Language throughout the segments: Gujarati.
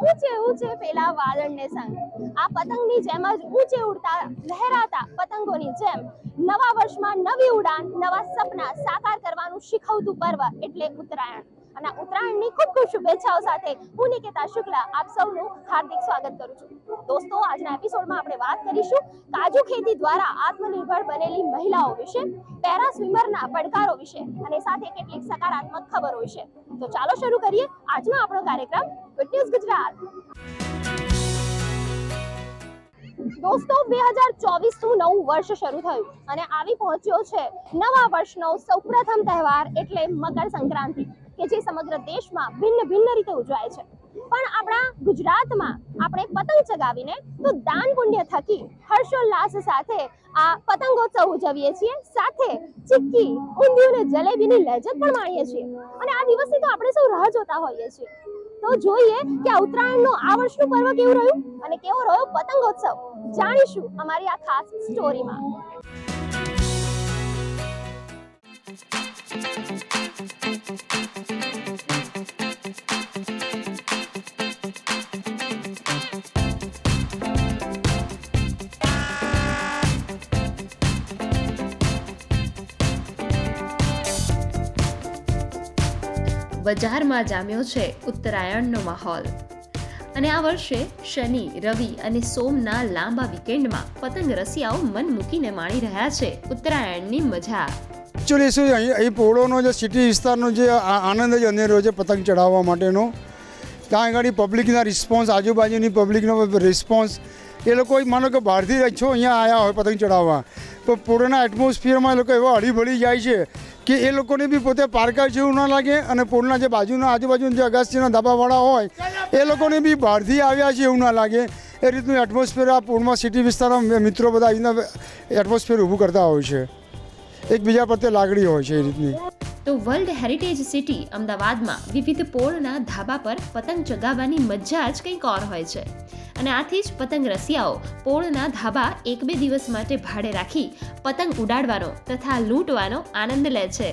ઊંચે ઊંચે પેલા વાદળને સંગ. આ પતંગની જેમ જ ઊંચે ઉડતા લહેરાતા પતંગોની જેમ નવા વર્ષમાં નવી ઉડાન, નવા સપના સાકાર કરવાનું શીખવતું પર્વ એટલે ઉત્તરાયણ. અને ઉત્તરાયણની ખૂબ ખૂબ શુભેચ્છાઓ સાથે હું નિકેતા શુક્લા આપ સૌનું હાર્દિક સ્વાગત કરું છું. દોસ્તો, આજના એપિસોડમાં આપણે વાત કરીશું કાજુ ખેતી દ્વારા આત્મનિર્ભર બનેલી મહિલાઓ વિશે, પેરા સ્વિમરના પડકારો વિશે અને સાથે કેટલીક સકારાત્મક ખબરો વિશે. તો ચાલો શરૂ કરીએ આજનો આપણો કાર્યક્રમ ગુડ ન્યૂઝ ગુજરાત દોસ્તો, બે હજાર ચોવીસનું નવું વર્ષ શરૂ થયું અને આવી પહોંચ્યો છે નવા વર્ષનો સૌપ્રથમ તહેવાર એટલે મકર સંક્રાંતિ. કે જે સમગ્ર દેશમાં ભિન્ન ભિન્ન રીતે ઉજવાય છે. પણ આપણા ગુજરાતમાં આપણે પતંગ ચગાવીને તો દાન પુણ્ય થકી હર્ષોલ્લાસ સાથે આ પતંગોત્સવ ઉજવીએ છીએ. સાથે ચીક્કી, ઊંધિયું ને જલેબીની લહેજત પણ માણીએ છીએ. અને આ દિવસની તો આપણે સૌ રાહ જોતા હોઈએ છીએ. તો જોઈએ કે આ ઉત્તરાયણનો આ વર્ષનું પર્વ કેવું રહ્યું અને કેવો રહ્યો પતંગોત્સવ. જાણીશું અમારી આ ખાસ સ્ટોરીમાં બજારમાં જામ્યો છે ઉત્તરાયણનો માહોલ. અને આ વર્ષે શનિ, રવિ અને સોમના લાંબા વીકેન્ડમાં પતંગ રસિયાઓ મન મૂકીને માણી રહ્યા છે ઉત્તરાયણની મજા. એકચ્યુઅલી શું અહીં અહીં પોળોનો જે સિટી વિસ્તારનો જે આનંદ જ અનેરો છે પતંગ ચડાવવા માટેનો. ત્યાં આગળ પબ્લિકના રિસ્પોન્સ આજુબાજુની પબ્લિકનો રિસ્પોન્સ એ લોકો માનો કે બહારથી છો, અહીંયા આવ્યા હોય પતંગ ચડાવવા. તો પોળના એટમોસ્ફિયરમાં એ લોકો એવા હળીભળી જાય છે કે એ લોકોને બી પોતે પારકા જેવું ના લાગે અને પોળના જે બાજુના આજુબાજુના જે અગાસીના ધાબાવાળા હોય, એ લોકોને બી બહારથી આવ્યા છે એવું ના લાગે. એ રીતનું એટમોસ્ફિયર આ પૂર્ણમાં સિટી વિસ્તારમાં મિત્રો બધા અહીંના એટમોસ્ફિયર ઊભું કરતા હોય છે. એકબીજા પ્રત્યે લાગણી હોય છે એ રીતની. તો વર્લ્ડ હેરિટેજ સિટી અમદાવાદમાં વિવિધ પોળના ધાબા પર પતંગ ચગાવવાની મજા જ કંઈક ઓર હોય છે. અને આથી જ પતંગ રસિયાઓ પોળના ધાબા એક બે દિવસ માટે ભાડે રાખી પતંગ ઉડાડવાનો તથા લૂંટવાનો આનંદ લે છે.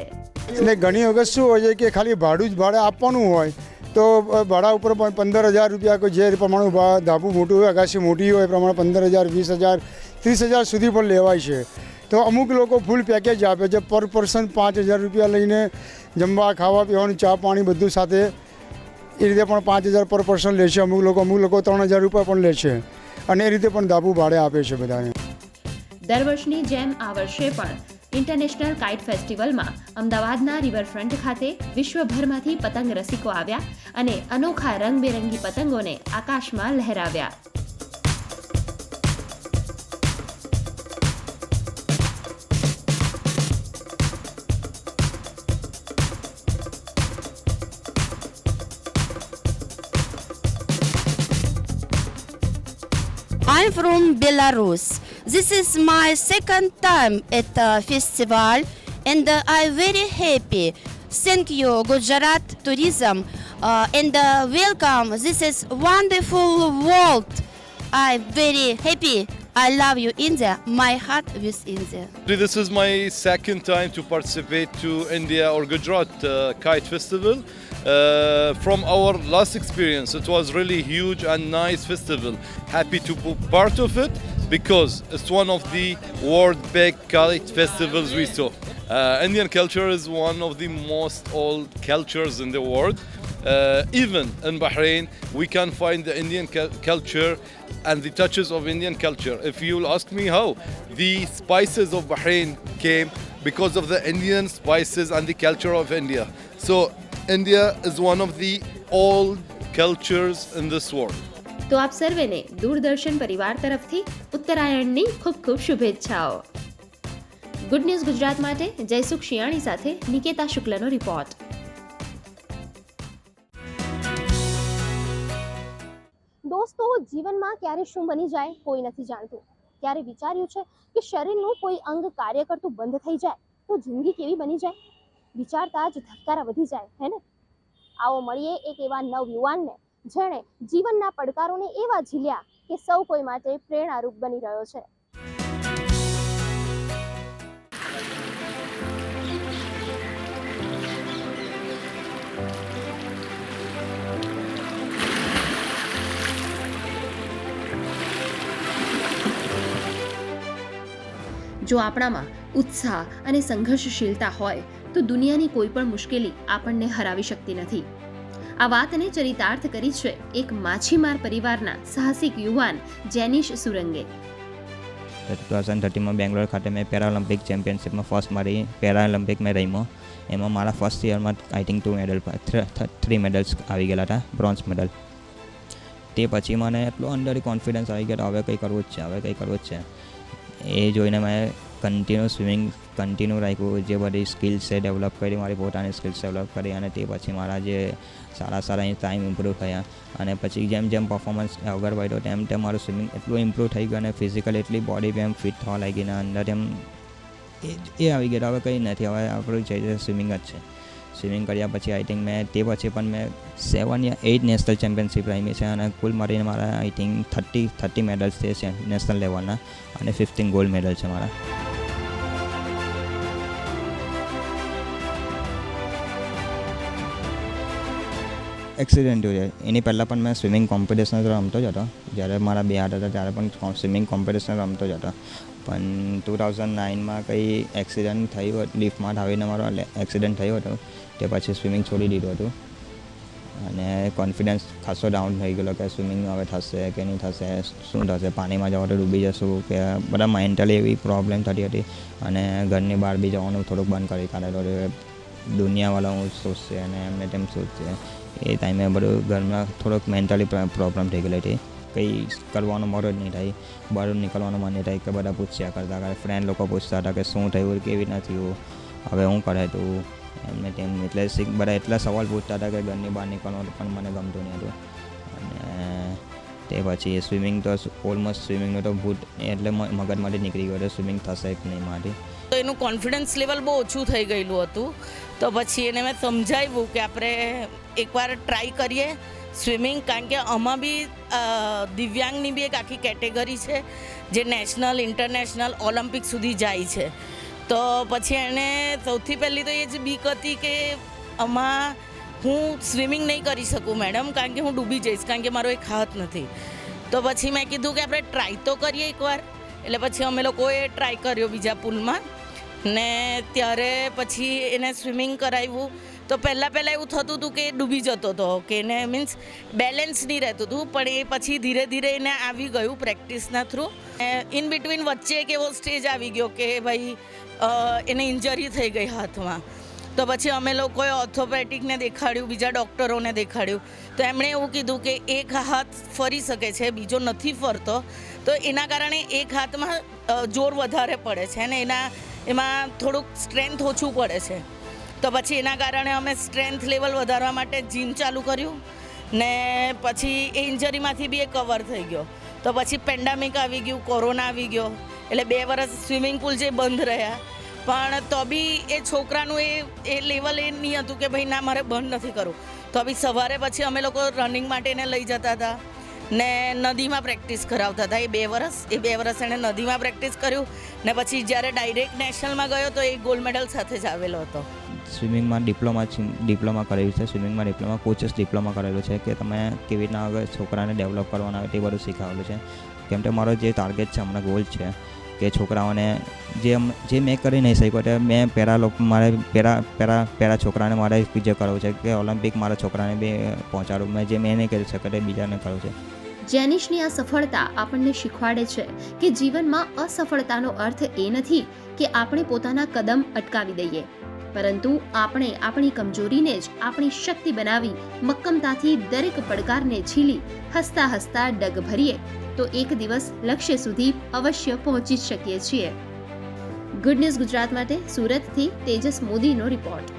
અને ઘણી વખત શું હોય છે કે ખાલી ભાડું જ ભાડે આપવાનું હોય તો ભાડા ઉપર પણ પંદર હજાર રૂપિયા કોઈ જે પ્રમાણે ધાબું ધાબુ મોટું હોય અગાસી મોટી હોય પ્રમાણે પંદર હજાર વીસ હજાર ત્રીસ હજાર સુધી પણ લેવાય છે. તો અમુક લોકો ફૂલ પેકેજ આપે છે. પર પર્સન પાંચ હજાર રૂપિયા લઈને જમવા, ખાવા, પીવાનું, ચા, પાણી બધું સાથે એ રીતે પણ પાંચ હજાર પર પર્સન લે છે. અમુક લોકો અમુક લોકો ત્રણ હજાર રૂપિયા પણ લે છે. અને એ રીતે પણ ધાબુ ભાડે આપે છે બધાને. દર વર્ષની જેમ આ વર્ષે પણ ઇન્ટરનેશનલ કાઇટ ફેસ્ટિવલમાં અમદાવાદના રિવરફ્રન્ટ ખાતે વિશ્વભરમાંથી પતંગ રસિકો આવ્યા અને અનોખા રંગબેરંગી પતંગોને આકાશમાં લહેરાવ્યા. I'm from Belarus. This is my second time at the festival and uh, I'm very happy. Thank you, Gujarat Tourism, uh, and uh, welcome. This is wonderful world. I'm very happy. I love you, India. My heart with India. This is my second time to participate to India or Gujarat uh, Kite Festival. Uh, from our last experience, it was really huge and nice festival. Happy to be part of it because it's one of the world big kite festivals we saw. Uh, Indian culture is one of the most old cultures in the world. Uh, even in Bahrain, we can find the Indian cu- culture and the touches of Indian culture. If you'll ask me how, the spices of Bahrain came because of the Indian spices and the culture of India. So, India is one of the old cultures in this world. તો આપ સર્વેને દૂરદર્શન પરિવાર તરફથી ઉત્તરાયણની ખૂબ ખૂબ શુભેચ્છાઓ. ગુડ ન્યૂઝ ગુજરાત માટે જયસુખ શિયાણી સાથે નિકેતા શુક્લનો રિપોર્ટ દોસ્તો જીવનમાં ક્યારે શું બની જાય કોઈ નથી જાણતું. ક્યારે વિચાર્યું છે કે શરીરનું કોઈ અંગ કાર્ય કરતું બંધ થઈ જાય તો જિંદગી કેવી બની જાય? વિચારતા જ ધબકારા વધી જાય, હે ને? આવો મળીએ એક એવા નવયુવાનને જેણે જીવનના પડકારોને એવા ઝીલ્યા કે સૌ કોઈ માટે પ્રેરણારૂપ બની રહ્યો છે. જો આપણામાં ઉત્સાહ અને સંઘર્ષશીલતા હોય તો દુનિયાની કોઈ પણ મુશ્કેલી આપણને હરાવી શકતી નથી. આ વાતને ચરિતાર્થ કરી છે એક માછીમાર પરિવારના સાહસિક યુવાન જેનિશ સુરંગે. ટુ થાઉઝન્ડ થર્ટીમાં બેંગ્લોર ખાતે મેં પેરાઓલિમ્પિક ચેમ્પિયનશિપમાં ફર્સ્ટ મારી પેરાલિમ્પિક મેં રહીમાં એમાં મારા first યરમાં I think two medal three medals આવી ગયેલા હતા, બ્રોન્ઝ મેડલ. તે પછી મને એટલો અંડર કોન્ફિડન્સ આવી ગયો હવે કંઈ કરવું જ છે, હવે કંઈ કરવું જ છે. એ જોઈને મેં કન્ટિન્યુ સ્વિમિંગ કન્ટિન્યુ રાખ્યું જે બધી સ્કિલ્સ છે ડેવલપ કરી, મારી પોતાની સ્કિલ્સ ડેવલપ કરી અને તે પછી મારા જે સારા સારા ટાઈમ ઇમ્પ્રૂવ થયા. અને પછી જેમ જેમ પરફોર્મન્સ આગળ વધ્યો, તેમ તેમ મારું સ્વિમિંગ એટલું ઇમ્પ્રૂવ થઈ ગયું અને ફિઝિકલ એટલી બોડી બી એમ ફિટ થવા લાગી ને અંદર એમ એ એ આવી ગયા. હવે કંઈ નથી. હવે આપણું જે છે સ્વિમિંગ જ છે. સ્વિમિંગ કર્યા પછી આઈ થિંક મેં તે પછી પણ મેં સેવન યા એઇટ નેશનલ ચેમ્પિયનશિપ રમી છે અને કુલ મારીને મારા I think thirty thirty medals છે નેશનલ લેવલના અને ફિફ્ટીન ગોલ્ડ મેડલ છે મારા. એક્સિડન્ટ થયો છે. એની પહેલાં પણ મેં સ્વિમિંગ કોમ્પિટિશન રમતો જ હતો. જ્યારે મારા બે હાથ હતા, ત્યારે પણ સ્વિમિંગ કોમ્પિટિશન રમતો જ હતો. પણ ટુ થાઉઝન્ડ નાઇનમાં કંઈ એક્સિડન્ટ થયું લિફ્ટમાં આવીને મારો એક્સિડન્ટ થયો હતો, તે પછી સ્વિમિંગ છોડી દીધું હતું. અને કોન્ફિડન્સ ખાસો ડાઉન થઈ ગયેલો કે સ્વિમિંગ હવે થશે કે નહીં થશે, શું થશે, પાણીમાં જવા તો ડૂબી જશું કે બધા મેન્ટલી એવી પ્રોબ્લેમ થતી હતી. અને ઘરની બહાર બી જવાનું થોડુંક બંધ કરી કાઢેલો દુનિયાવાળા હું સોચશે અને એમને તેમ સોચશે એ ટાઈમે બધું ઘરમાં થોડોક મેન્ટલી પ્રોબ્લેમ થઈ ગયેલી હતી કંઈ કરવાનું મરો જ નહીં થાય. બહાર નીકળવાનું મન નહીં થાય કે બધા પૂછ્યા કરતા કે ફ્રેન્ડ લોકો પૂછતા હતા કે શું થયું, કેવી રીતના થયું, હવે હું કરે તું? એમને તેમ એટલે બધા એટલા સવાલ પૂછતા હતા કે ઘરની બહાર નીકળવાનું પણ મને ગમતું નહીં હતું. અને તે પછી સ્વિમિંગ તો ઓલમોસ્ટ સ્વિમિંગનું તો ભૂત એટલે મગજમાંથી નીકળી ગયો હતો સ્વિમિંગ થશે કે નહીં મારી. તો એનું કોન્ફિડન્સ લેવલ બહુ ઓછું થઈ ગયેલું હતું. તો પછી એને મેં સમજાવ્યું કે આપણે એકવાર ટ્રાય કરીએ સ્વિમિંગ કારણ કે આમાં બી દિવ્યાંગની બી એક આખી કેટેગરી છે, જે નેશનલ ઇન્ટરનેશનલ ઓલિમ્પિક સુધી જાય છે. તો પછી એણે સૌથી પહેલી તો એ જ બીક હતી કે આમાં હું સ્વિમિંગ નહીં કરી શકું મેડમ, કારણ કે હું ડૂબી જઈશ, કારણ કે મારો એક હાથ નથી. તો પછી મેં કીધું કે આપણે ટ્રાય તો કરીએ એકવાર. એટલે પછી અમે લોકોએ ટ્રાય કર્યો બીજા પુલમાં. ને ત્યારે પછી એને સ્વિમિંગ કરાવ્યું. તો પહેલાં પહેલાં એવું થતું હતું કે ડૂબી જતો હતો, કે એને મીન્સ બેલેન્સ નહીં રહેતું હતું, પણ એ પછી ધીરે ધીરે એને આવી ગયું પ્રેક્ટિસના થ્રુ. ઇન બિટવીન વચ્ચે એક એવો સ્ટેજ આવી ગયો કે ભાઈ એને ઇન્જરી થઈ ગઈ હાથમાં. તો પછી અમે લોકોએ ઓર્થોપેટિકને દેખાડ્યું, બીજા ડૉક્ટરોને દેખાડ્યું. તો એમણે એવું કીધું કે એક હાથ ફરી શકે છે, બીજો નથી ફરતો. તો એના કારણે એક હાથમાં જોર વધારે પડે છે અને એના, એમાં થોડુંક સ્ટ્રેન્થ ઓછું પડે છે. તો પછી એના કારણે અમે સ્ટ્રેન્થ લેવલ વધારવા માટે જીમ ચાલુ કર્યું ને પછી એ ઇન્જરીમાંથી બી એ કવર થઈ ગયો. તો પછી પેન્ડામિક આવી ગયું કોરોના આવી ગયો. એટલે બે વર્ષ સ્વિમિંગ પુલ જે બંધ રહ્યા. પણ તો બી એ છોકરાનું એ એ લેવલ એ નહીં હતું કે ભાઈ ના, મારે બંધ નથી કરવું. તો બી સવારે પછી અમે લોકો રનિંગ માટે એને લઈ જતા હતા. ને નદીમાં પ્રેક્ટિસ કરાવતા હતા. એ બે વર્ષ એ બે વર્ષ એણે નદીમાં પ્રેક્ટિસ કર્યું ને પછી જ્યારે ડાયરેક્ટ નેશનલમાં ગયો તો એ ગોલ્ડ મેડલ સાથે જ આવેલો હતો. સ્વિમિંગમાં ડિપ્લોમા ડિપ્લોમા કરેલું છે. સ્વિમિંગમાં ડિપ્લોમા કોચિસ ડિપ્લોમા કરેલું છે કે તમે કેવી રીતના આગળ છોકરાને ડેવલપ કરવાના તે બધું શીખવાડેલું છે. કેમ કે મારો જે ટાર્ગેટ છે, હમણાં ગોલ છે કે છોકરાઓને જે જે મેં કરી નહીં શક્યો તે મેં પેરા લોકો, મારે પેરા પેરા પેરા છોકરાને મારે જે કરવું છે કે ઓલિમ્પિક મારા છોકરાને બી પહોંચાડું. મેં જે મેં નહીં કરી શક્યો તે બીજાને કરવું છે. જેનિશની આ સફળતા આપણને શીખવાડે છે કે જીવનમાં અસફળતાનો અર્થ એ નથી કે આપણે પોતાના કદમ અટકાવી દઈએ. પરંતુ આપણે આપણી કમજોરીને જ આપણી શક્તિ બનાવી મક્કમતાથી દરેક પડકારને ઝીલી હસતા હસતા ડગ ભરીએ, તો એક દિવસ લક્ષ્ય સુધી અવશ્ય પહોંચી જ શકીએ છીએ. ગુડ ન્યૂઝ ગુજરાત માટે સુરતથી તેજસ મોદીનો રિપોર્ટ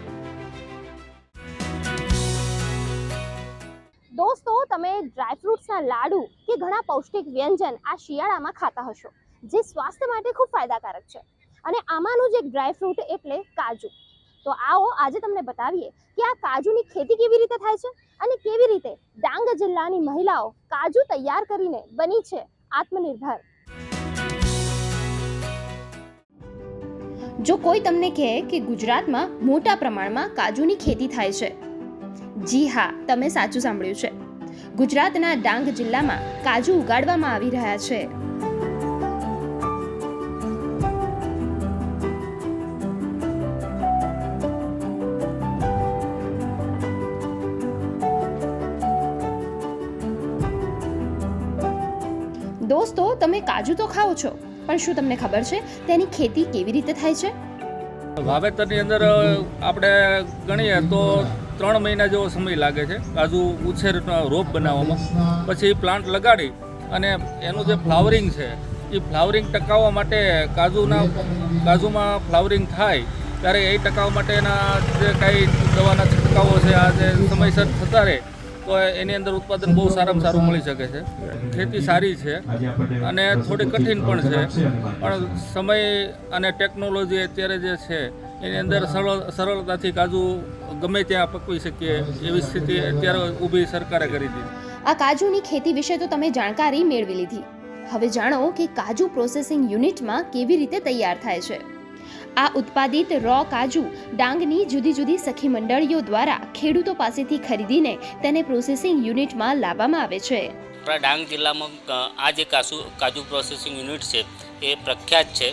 દોસ્તો, તમે ડ્રાયફ્રૂટ્સના લાડુ કે ઘણા પૌષ્ટિક વ્યંજન આ શિયાળામાં ખાતા હશો, જે સ્વાસ્થ્ય માટે ખૂબ ફાયદાકારક છે. અને આમાંનું જ એક ડ્રાયફ્રૂટ એટલે કાજુ. તો આવો, આજે તમને બતાવીએ કે આ કાજુની ખેતી કેવી રીતે થાય છે અને કેવી રીતે ડાંગ જિલ્લાની મહિલાઓ કાજુ તૈયાર કરીને બની છે આત્મનિર્ભર. જો કોઈ તમને કહે કે ગુજરાતમાં મોટા પ્રમાણમાં કાજુની ખેતી થાય છે જી હા, તમે સાચું સાંભળ્યું છે. ગુજરાતના ડાંગ જિલ્લામાં કાજુ ઉગાડવામાં આવી રહ્યા છે. દોસ્તો, તમે કાજુ તો ખાઓ છો, પણ શું તમને ખબર છે તેની ખેતી કેવી રીતે થાય છે? વાવેતરની અંદર આપણે ગણીએ તો ત્રણ મહિના જેવો સમય લાગે છે. કાજુ ઉછેર રોપ બનાવવામાં. પછી પ્લાન્ટ લગાડી અને એનું જે ફ્લાવરિંગ છે, એ ફ્લાવરિંગ ટકાવવા માટે કાજુના કાજુમાં ફ્લાવરિંગ થાય, ત્યારે એ ટકાવવા માટેના જે કાંઈ દવાના છંટકાવો છે, આ જે સમયસર થતા રહે, તો એની અંદર ઉત્પાદન બહુ સારામાં સારું મળી શકે છે. ખેતી સારી છે અને થોડી કઠિન પણ છે. પણ સમય અને ટેકનોલોજી અત્યારે જે છે એની અંદર સરળ સરળતાથી કાજુ ગમે ત્યાં પકવી શકીએ એવી સ્થિતિ અત્યારે ઊભી સરકારે કરી દીધી. આ કાજુની ખેતી વિશે તો તમે જાણકારી મેળવી લીધી. હવે જાણો કે કાજુ પ્રોસેસિંગ યુનિટમાં કેવી રીતે તૈયાર થાય છે. આ ઉત્પાદિત રો કાજુ ડાંગની જુદી જુદી સખી મંડળીઓ દ્વારા ખેડૂતો પાસેથી ખરીદીને તેને પ્રોસેસિંગ યુનિટમાં લાવવામાં આવે છે. આપણા ડાંગ જિલ્લામાં આ જે કાજુ કાજુ પ્રોસેસિંગ યુનિટ છે એ પ્રખ્યાત છે.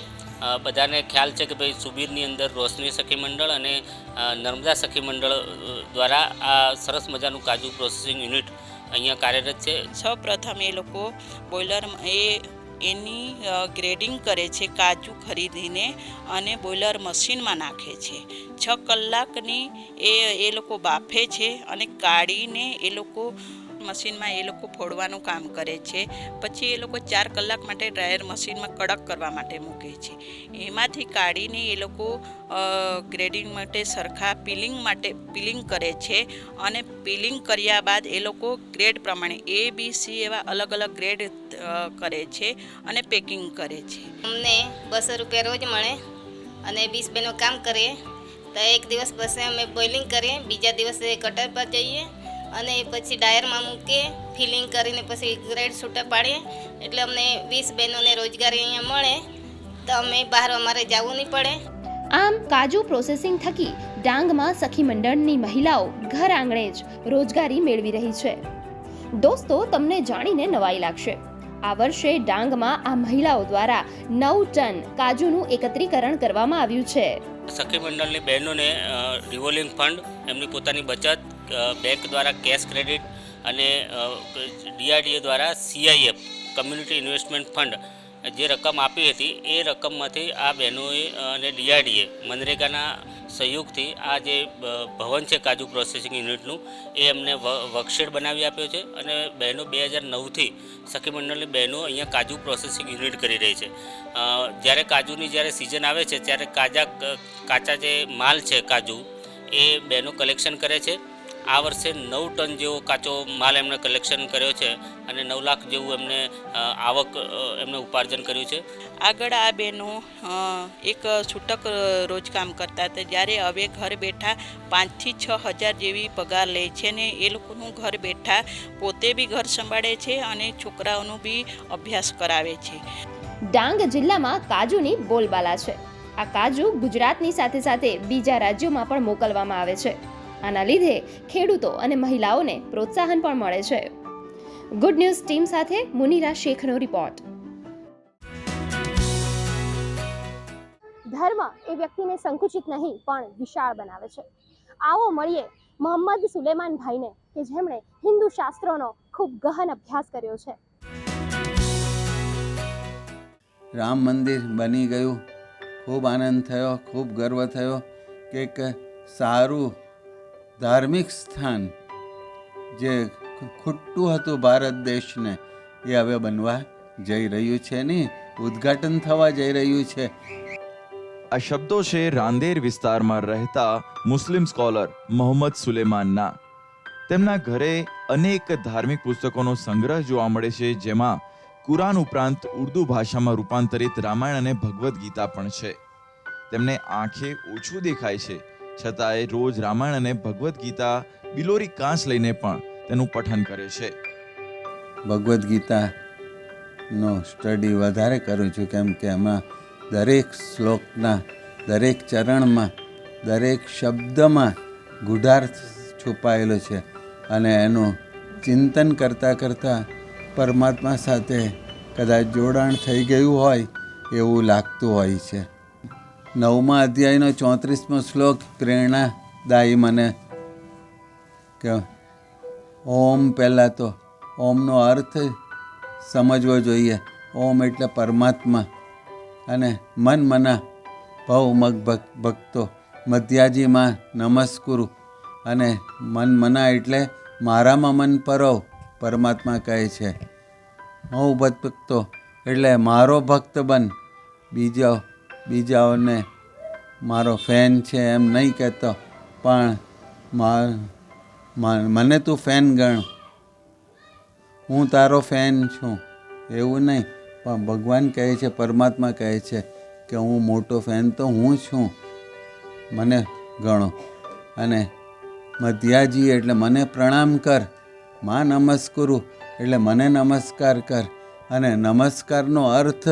બધાને ખ્યાલ છે કે ભાઈ સુબીરની અંદર રોશની સખી મંડળ અને નર્મદા સખી મંડળ દ્વારા આ સરસ મજાનું કાજુ પ્રોસેસિંગ યુનિટ અહીંયા કાર્યરત છે. સૌ પ્રથમ એ લોકો બોઇલર એ, એની ગ્રેડિંગ કરે છે કાજુ ખરીદીને અને બોઇલર મશીનમાં નાખે છે. છ કલાકની એ એ લોકો બાફે છે અને કાઢીને એ લોકો મશીનમાં એ લોકો ફોડવાનું કામ કરે છે. પછી એ લોકો ચાર કલાક માટે ડ્રાયર મશીનમાં કડક કરવા માટે મૂકે છે. એમાંથી કાઢીને એ લોકો ગ્રેડિંગ માટે સરખા પીલિંગ માટે પીલિંગ કરે છે અને પીલિંગ કર્યા બાદ એ લોકો ગ્રેડ પ્રમાણે એ બી સી એવા અલગ અલગ ગ્રેડ કરે છે અને પેકિંગ કરે છે. અમને બસો રૂપિયા રોજ મળે અને વીસ બહેનો કામ કરીએ. તો એક દિવસ પછી અમે બોઇલિંગ કરીએ, બીજા દિવસે કટર પર જઈએ અને પછી ડાયરમાં મૂકીએ ફિલિંગ કરીને પછી ગ્રેડ છૂટા પાડીએ. એટલે અમને વીસ બહેનોને રોજગારી અહીંયા મળે તો અમે બહાર અમારે જવું નહીં પડે. આમ કાજુ પ્રોસેસિંગ થકી ડાંગમાં સખી મંડળની મહિલાઓ ઘર આંગણે જ રોજગારી મેળવી રહી છે. દોસ્તો તમને જાણીને નવાઈ લાગશે. આ વર્ષે ડાંગમાં આ મહિલાઓ દ્વારા નવ ટન કાજુનું એકત્રીકરણ કરવામાં આવ્યું છે. સખી મંડળની બહેનોને રિવોલ્વિંગ ફંડ એમની પોતાની બચત બેંક દ્વારા કેશ ક્રેડિટ અને ડીઆરડીએ દ્વારા સીઆઈએફ, કમ્યુનિટી ઇન્વેસ્ટમેન્ટ ફંડ, જે રકમ આપી હતી, એ રકમમાંથી આ બહેનોએ અને ડીઆરડીએ મનરેગાના સહયોગથી આ જે ભવન છે કાજુ પ્રોસેસિંગ યુનિટનું, એ એમને વર્કશેડ બનાવી આપ્યો છે અને બહેનો બે હજાર નવથી સખી મંડળની બહેનો અહીંયા કાજુ પ્રોસેસિંગ યુનિટ કરી રહી છે. જ્યારે કાજુની જ્યારે સિઝન આવે છે, ત્યારે કાજા કાચા જે માલ છે કાજુ, એ બહેનો કલેક્શન કરે છે. આ વર્ષે નવ ટન જેવો કાચો માલ એમણે કલેક્શન કર્યો છે અને નવ લાખ જેવું એમને આવક એમને ઉપાર્જન કર્યું છે. આગળ આ બહેનો એક છૂટક રોજ કામ કરતા હતા. જ્યારે હવે ઘર બેઠા પાંચથી છ હજાર જેવી પગાર લે છે ને એ લોકોનું ઘર બેઠા પોતે બી ઘર સંભાળે છે અને છોકરાઓનું બી અભ્યાસ કરાવે છે. ડાંગ જિલ્લામાં કાજુની બોલબાલા છે. આ કાજુ ગુજરાતની સાથે સાથે બીજા રાજ્યોમાં પણ મોકલવામાં આવે છે. આના લીધે ખેડૂતો અને મહિલાઓને પ્રોત્સાહન પણ મળે છે. ગુડ ન્યૂઝ ટીમ સાથે મુનિરા શેખનો રિપોર્ટ ધર્મ એ વ્યક્તિને સંકુચિત નહીં પણ વિશાળ બનાવે છે. આવો મળીએ મોહમ્મદ સુલેમાનભાઈને કે જેમણે હિન્દુ શાસ્ત્રોનો ખૂબ ગહન અભ્યાસ કર્યો છે. રામ મંદિર બની ગયું. ખૂબ આનંદ થયો ખૂબ ગર્વ થયો. કે એક સારું ધાર્મિક સ્થાન જે ખુટ્ટું હતું ભારત દેશને, એ હવે બનવા જઈ રહ્યું છે ને? ઉદ્ઘાટન થવા જઈ રહ્યું છે. આ શબ્દો છે રાંદેર વિસ્તારમાં રહેતા મુસ્લિમ સ્કોલર મોહમ્મદ સુલેમાનના. તેમના ઘરે અનેક ધાર્મિક પુસ્તકોનો સંગ્રહ જોવા મળે છે, જેમાં કુરાન ઉપરાંત ઉર્દુ ભાષામાં રૂપાંતરિત રામાયણ અને ભગવદ્ ગીતા પણ છે. તેમને આંખે ઓછું દેખાય છે. છતાંય રોજ રામાયણ અને ભગવદ્ ગીતા બિલોરી કાંસ લઈને પણ તેનું પઠન કરે છે. ભગવદ્ ગીતાનો સ્ટડી વધારે કરું છું કેમ કે એમાં દરેક શ્લોકના, દરેક ચરણમાં, દરેક શબ્દમાં ગુઢાર્થ છુપાયેલો છે અને એનું ચિંતન કરતાં કરતાં પરમાત્મા સાથે કદાચ જોડાણ થઈ ગયું હોય એવું લાગતું હોય છે. નવમા અધ્યાયનો ચોત્રીસમો શ્લોક, પ્રેરણાદાયી મને. કે ઓમ પહેલાં તો ઓમનો અર્થ સમજવો જોઈએ. ઓમ એટલે પરમાત્મા. અને મન મના ભવ મગ ભક ભક્તો. મધ્યાજીમાં નમસ્કુરુ. અને મન મના એટલે મારામાં મન પરવ, પરમાત્મા કહે છે. હું ભક્તો એટલે મારો ભક્ત બન. બીજો બીજાઓને, મારો ફેન છે એમ નહીં કહેતો, પણ મને તું ફેન ગણ. હું તારો ફેન છું. એવું નહીં, પણ ભગવાન કહે છે, પરમાત્મા કહે છે કે, હું મોટો ફેન તો હું છું. મને ગણો. અને મધ્યાજી, એટલે મને પ્રણામ કર. માં નમસ્કુરુ. એટલે મને નમસ્કાર કર. અને નમસ્કારનો અર્થ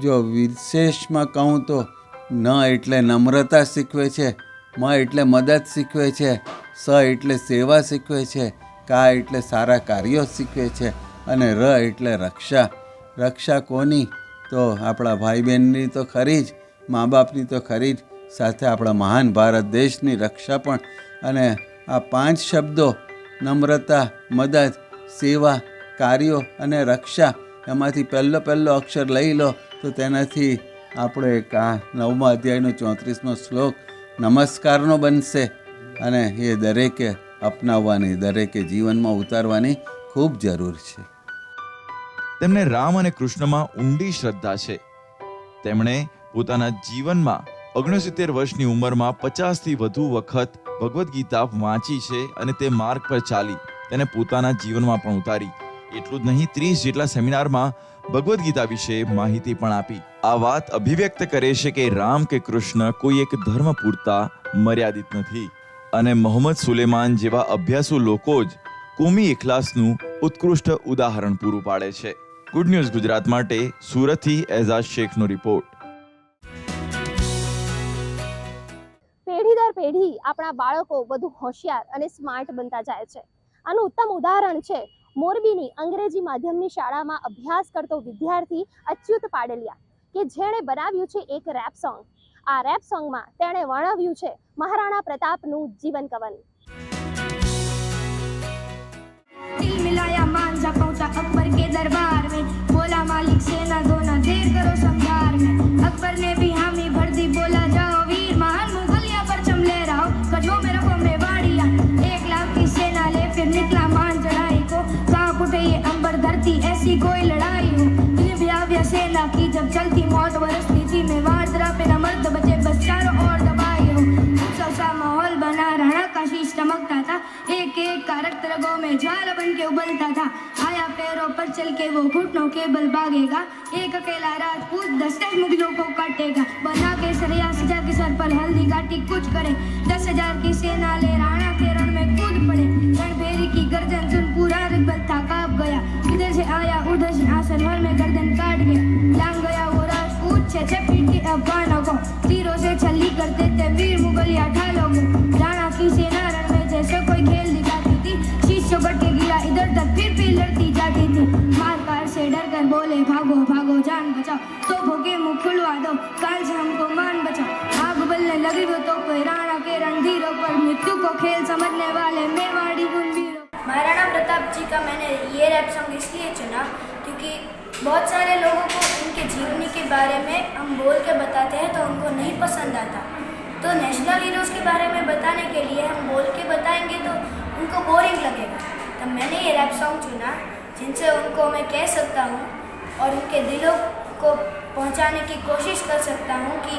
જો વિશેષમાં કહું તો, ન એટલે નમ્રતા શીખવે છે, મ એટલે મદદ શીખવે છે, સ એટલે સેવા શીખવે છે, કા એટલે સારા કાર્યો શીખવે છે અને ર એટલે રક્ષા. રક્ષા કોની? તો આપણા ભાઈ બહેનની તો ખરી જ મા બાપની તો ખરી જ, સાથે આપણા મહાન ભારત દેશની રક્ષા પણ. અને આ પાંચ શબ્દો, નમ્રતા, મદદ, સેવા, કાર્યો અને રક્ષા, એમાંથી પહેલો પહેલો અક્ષર લઈ લો તો તેનાથી આપણે આ નવમા અધ્યાયનો ચોત્રીસમો શ્લોક નમસ્કારનો બનશે. અને એ દરેકે અપનાવવાની, દરેકે જીવનમાં ઉતારવાની ખૂબ જરૂર છે. તેમને રામ અને કૃષ્ણમાં ઊંડી શ્રદ્ધા છે. તેમણે પોતાના જીવનમાં ઓગણસિત્તેર વર્ષની ઉંમરમાં પચાસથી વધુ વખત ભગવદ્ ગીતા વાંચી છે અને તે માર્ગ પર ચાલી, તેને પોતાના જીવનમાં પણ ઉતારી. એટલું જ નહીં, ત્રીસ જેટલા સેમિનારમાં ભગવદ્ ગીતા વિશે માહિતી પણ આપી. આ વાત અભિવ્યક્ત કરે છે કે રામ કે કૃષ્ણ કોઈ એક ધર્મ પૂરતા મર્યાદિત નથી. અને મોહમ્મદ સુલેમાન જેવા અભ્યાસુ લોકો જ કોમી ઇખલાસનું ઉત્કૃષ્ટ ઉદાહરણ પૂરું પાડે છે. ગુડ ન્યૂઝ ગુજરાત માટે સુરતથી એઝાઝ શેખનો રિપોર્ટ. પેઢી દર પેઢી આપણા બાળકો વધુ હોશિયાર અને સ્માર્ટ બનતા જાય છે. આનું ઉત્તમ ઉદાહરણ છે મોરબીની અંગ્રેજી માધ્યમની શાળામાં અભ્યાસ કરતો વિદ્યાર્થી અચ્યુત પાડેલિયા કે જેણે બનાવ્યું છે એક રેપ સોંગ આ રેપ સોંગમાં તેણે વર્ણવ્યું છે મહારાણા પ્રતાપનું જીવન કવન. મિલાયા માંજા પહોંચા અકબર કે દરબાર બોલા માલિક સેના દોના અકબર ને ભી ऐसी कोई लड़ाई हो दिल भी आव्या सेना की जब चलती मौत बरसती थी मेवाड़ जरा पे न मर्द बचे बस चारों ओर दबाई हो उत्सव सा माहौल बना राणा का शीश चमकता था एक एक का रक्त रगों में ज्वाला बन के उबलता था आया पैरों पर चल के वो घुटनों के बल भागेगा। एक अकेला राजपूत दस दस मुगलों को काटेगा। बना के सरिया सजा के सर पर हल्दी घाटी कुछ करे। दस हज़ार की सेना ले राणा के रण में कूद पड़े। रणभेरी की गर्जन सुन पूरा रिग्बल था काँप गया। इधर से आया, उधर से आसन भर में गर्दन काट गया। लांग गया वो राजपूत छह छह फीट के अफगानों को। तीरों से छली करते थे वीर मुगलिया ढालों को। राणा की सेना रण में जैसे कोई खेल शीश के गिरा, इधर तक फिर भी लड़ती जाती थी। मार कार से डर कर बोले, भागो भागो, जान बचाओ। तो भोगे मुँह खुलवा दो, काल से हमको मान बचाओ। आग बलने लगी वो तो कोई राणा के रणधीरों पर मृत्यु को खेल समझने वाले मेवाड़ी उन वीरों महाराणा प्रताप जी का मैंने ये रैप सॉन्ग इसलिए चुना क्योंकि बहुत सारे लोगों को उनके जीवनी के बारे में हम बोल के बताते हैं तो उनको नहीं पसंद आता। तो नेशनल हीरोज़ के बारे में बताने के लिए हम बोल के बताएँगे तो उनको बोरिंग लगेगा। तब मैंने ये रैप सॉन्ग चुना, जिनसे उनको मैं कह सकता हूँ और उनके दिलों को पहुँचाने की कोशिश कर सकता हूँ कि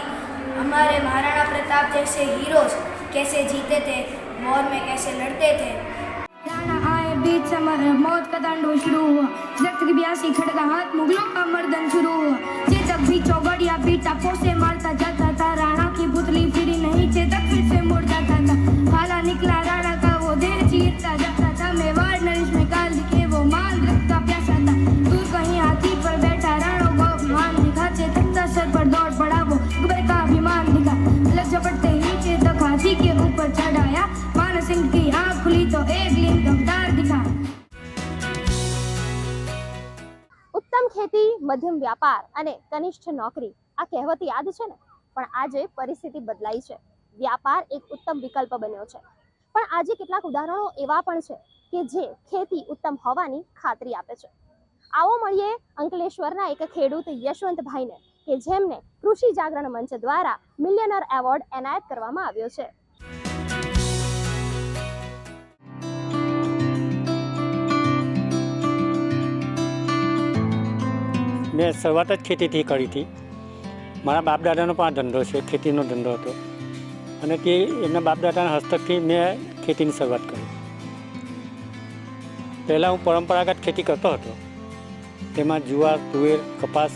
हमारे महाराणा प्रताप जैसे हीरोज़ कैसे जीते थे वॉर में कैसे लड़ते थे। बीच समर मौत का तांडव शुरू हुआ। रक्त की ब्यासी खड़का हाथ, मुगलों का मर्दन शुरू हुआ। चेतक भी चौबड़िया पीटा पोसे मारता जाता था, राणा की पुतली फिरी नहीं, चेतक फिर से मुड़ जाता था। भाला निकला મધ્યમ વ્યાપાર અને કનિષ્ઠ નોકરી આ કહેવત યાદ છે ને? પણ આજે પરિસ્થિતિ બદલાઈ છે. વ્યાપાર એક ઉત્તમ વિકલ્પ બન્યો છે. પણ આજે કેટલાક ઉદાહરણો એવા પણ છે કે જે ખેતી ઉત્તમ હોવાની ખાતરી આપે છે. આવો મળીએ અંકલેશ્વરના એક ખેડૂત યશવંતભાઈને કે જેમને કૃષિ જાગરણ મંચ દ્વારા મિલિયનર એવોર્ડ એનાયત કરવામાં આવ્યો છે. મેં શરૂઆત જ ખેતીથી કરી હતી. મારા બાપ દાદાનો પણ ધંધો છે, ખેતીનો ધંધો હતો. અને તે એમના બાપ દાદાના હસ્તકથી મેં ખેતીની શરૂઆત કરી. પહેલાં હું પરંપરાગત ખેતી કરતો હતો. તેમાં જુવાર, તુવેર, કપાસ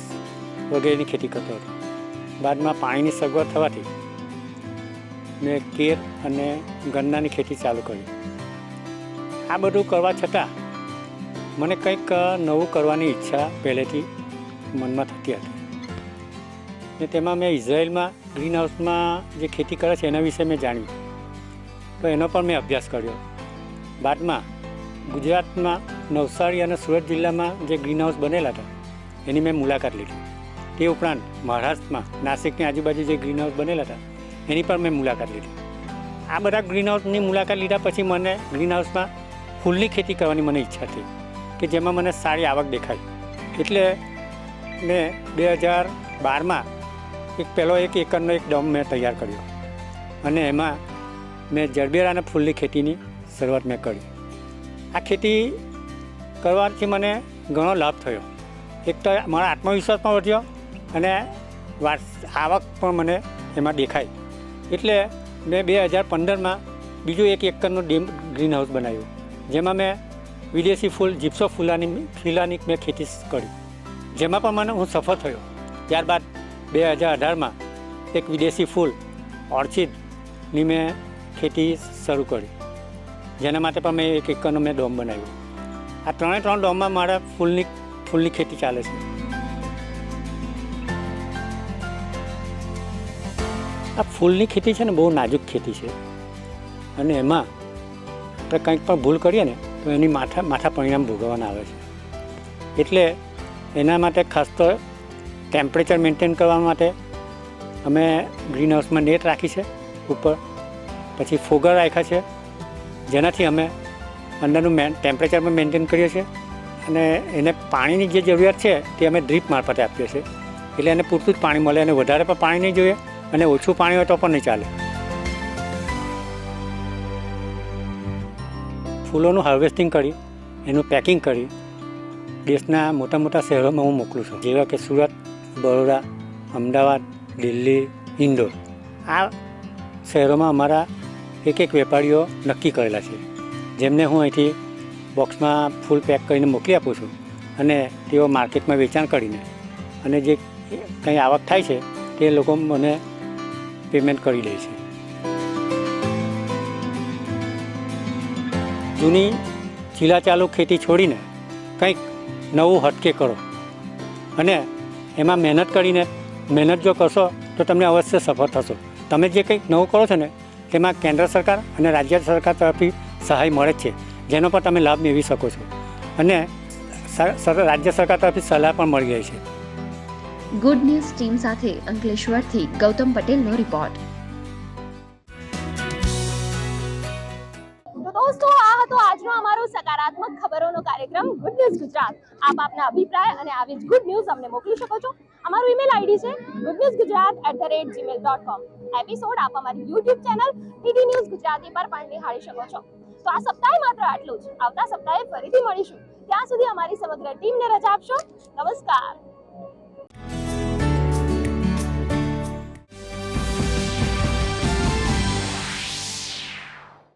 વગેરેની ખેતી કરતો હતો. બાદમાં પાણીની સગવડ થવાથી મેં કેર અને ગન્નાની ખેતી ચાલુ કરી. આ બધું કરવા છતાં મને કંઈક નવું કરવાની ઈચ્છા પહેલેથી મનમાં થતી હતી. ને તેમાં મેં ઇઝરાયલમાં ગ્રીન હાઉસમાં જે ખેતી કરે છે એના વિશે મેં જાણ્યું. તો એનો પણ મેં અભ્યાસ કર્યો. બાદમાં ગુજરાતમાં નવસારી અને સુરત જિલ્લામાં જે ગ્રીન હાઉસ બનેલા હતા, એની મેં મુલાકાત લીધી. તે ઉપરાંત મહારાષ્ટ્રમાં નાસિકની આજુબાજુ જે ગ્રીન હાઉસ બનેલા હતા, એની પણ મેં મુલાકાત લીધી. આ બધા ગ્રીન હાઉસની મુલાકાત લીધા પછી મને ગ્રીન હાઉસમાં ફૂલની ખેતી કરવાની મને ઈચ્છા થઈ, કે જેમાં મને સારી આવક દેખાય એટલે મેં બે હજાર બારમાં એક પહેલો એક એકરનો એક ડમ મેં તૈયાર કર્યો. અને એમાં મેં જરબેરા અને ફૂલની ખેતીની શરૂઆત મેં કરી. આ ખેતી કરવાથી મને ઘણો લાભ થયો. એક તો મારો આત્મવિશ્વાસ પણ વધ્યો અને આવક પણ મને એમાં દેખાય એટલે મેં બે હજાર પંદરમાં બીજું એક એકરનું ડીમ ગ્રીન હાઉસ બનાવ્યું, જેમાં મેં વિદેશી ફૂલ, જીપ્સો ફૂલાની, ફીલાની મેં ખેતી કરી. જેમાં પણ મને હું સફળ થયો. ત્યારબાદ બે હજાર અઢારમાં એક વિદેશી ફૂલ ઓર્ચિડની મેં ખેતી શરૂ કરી. જેના માટે પણ મેં એક એકરનો મેં ડોમ બનાવ્યો. આ ત્રણે ત્રણ ડોમમાં મારા ફૂલની ફૂલની ખેતી ચાલે છે. આ ફૂલની ખેતી છે ને બહુ નાજુક ખેતી છે. અને એમાં આપણે કંઈક પણ ભૂલ કરીએ ને તો એની માથા માથા પરિણામ ભોગવવાના આવે છે. એટલે એના માટે ખાસ તો ટેમ્પરેચર મેન્ટેન કરવા માટે અમે ગ્રીન હાઉસમાં નેટ રાખી છે ઉપર. પછી ફોગર રાખ્યા છે, જેનાથી અમે અંદરનું મેન ટેમ્પરેચર પણ મેન્ટેન કરીએ છીએ અને એને પાણીની જે જરૂરિયાત છે તે અમે ડ્રીપ મારફતે આપીએ છીએ. એટલે એને પૂરતું જ પાણી મળે અને વધારે પણ પાણી નહીં જોઈએ અને ઓછું પાણી હોય તો પણ નહીં ચાલે. ફૂલોનું હાર્વેસ્ટિંગ કરી, એનું પેકિંગ કરી દેશના મોટા મોટા શહેરોમાં હું મોકલું છું. જેવા કે સુરત, બરોડા, અમદાવાદ, દિલ્હી, ઇન્દોર. આ શહેરોમાં અમારા એક એક વેપારીઓ નક્કી કરેલા છે. જેમને હું અહીંથી બોક્સમાં ફૂલ પેક કરીને મોકલી આપું છું અને તેઓ માર્કેટમાં વેચાણ કરીને અને જે કંઈ આવક થાય છે, તે લોકો મને પેમેન્ટ કરી દે છે. જૂની ચીલાચાલુ ખેતી છોડીને કંઈક નવું હટકે કરો. અને એમાં મહેનત કરીને મહેનત જો કરશો તો તમને અવશ્ય સફળ થશો. તમે જે કંઈક નવું કરો છો ને તેમાં કેન્દ્ર સરકાર અને રાજ્ય સરકાર તરફથી સહાય મળે જ છે જેનો પણ તમે લાભ મેળવી શકો છો. અને સર- સર- રાજ્ય સરકાર તરફથી સલાહ પણ મળી રહી છે. ગુડ ન્યૂઝ ટીમ સાથે અંકલેશ્વરથી ગૌતમ પટેલનો રિપોર્ટ તો આજનો અમારો સકારાત્મક ખબરોનો કાર્યક્રમ ગુડ ન્યૂઝ ગુજરાત આપ આપના અભિપ્રાય અને આવી જ ગુડ ન્યૂઝ અમને મોકલી શકો છો. અમારું ઈમેલ આઈડી છે good news Gujarat at the rate Gmail dot com episode આપ અમારી YouTube channel TV news Gujarati પર પણ નિહાળી શકો છો. તો આ સપ્તાહે માત્ર આટલું જ. આવતા સપ્તાહે ફરીથી મળીશું. ત્યાં સુધી અમારી સમગ્ર ટીમને રજા આપશો. નમસ્કાર.